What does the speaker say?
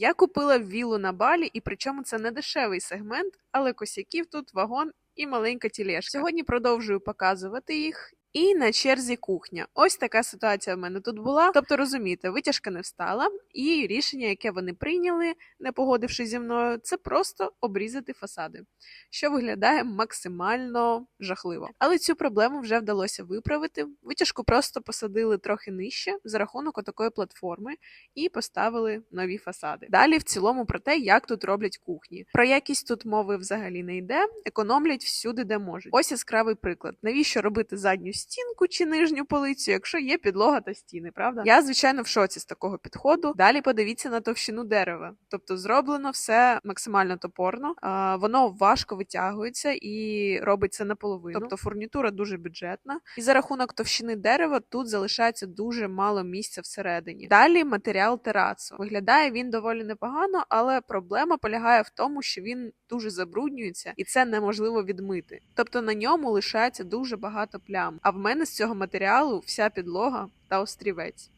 Я купила віллу на балі, і причому це не дешевий сегмент, але косяків тут вагон і маленька тілешка. Сьогодні продовжую показувати їх. І на черзі кухня. Ось така ситуація в мене тут була. Тобто, розумієте, витяжка не встала, і рішення, яке вони прийняли, не погодившись зі мною, це просто обрізати фасади, що виглядає максимально жахливо. Але цю проблему вже вдалося виправити. Витяжку просто посадили трохи нижче за рахунок отакої платформи і поставили нові фасади. Далі в цілому про те, як тут роблять кухні. Про якість тут мови взагалі не йде, економлять всюди, де можуть. Ось яскравий приклад. Навіщо робити задню стінку чи нижню полицю, якщо є підлога та стіни, правда? Я звичайно в шоці з такого підходу. Далі подивіться на товщину дерева, тобто зроблено все максимально топорно. А, воно важко витягується і робиться наполовину. Тобто фурнітура дуже бюджетна, і за рахунок товщини дерева тут залишається дуже мало місця всередині. Далі матеріал терацу. Виглядає він доволі непогано, але проблема полягає в тому, що він дуже забруднюється, і це неможливо відмити. Тобто на ньому лишається дуже багато плям. А в мене з цього матеріалу вся підлога та острівець.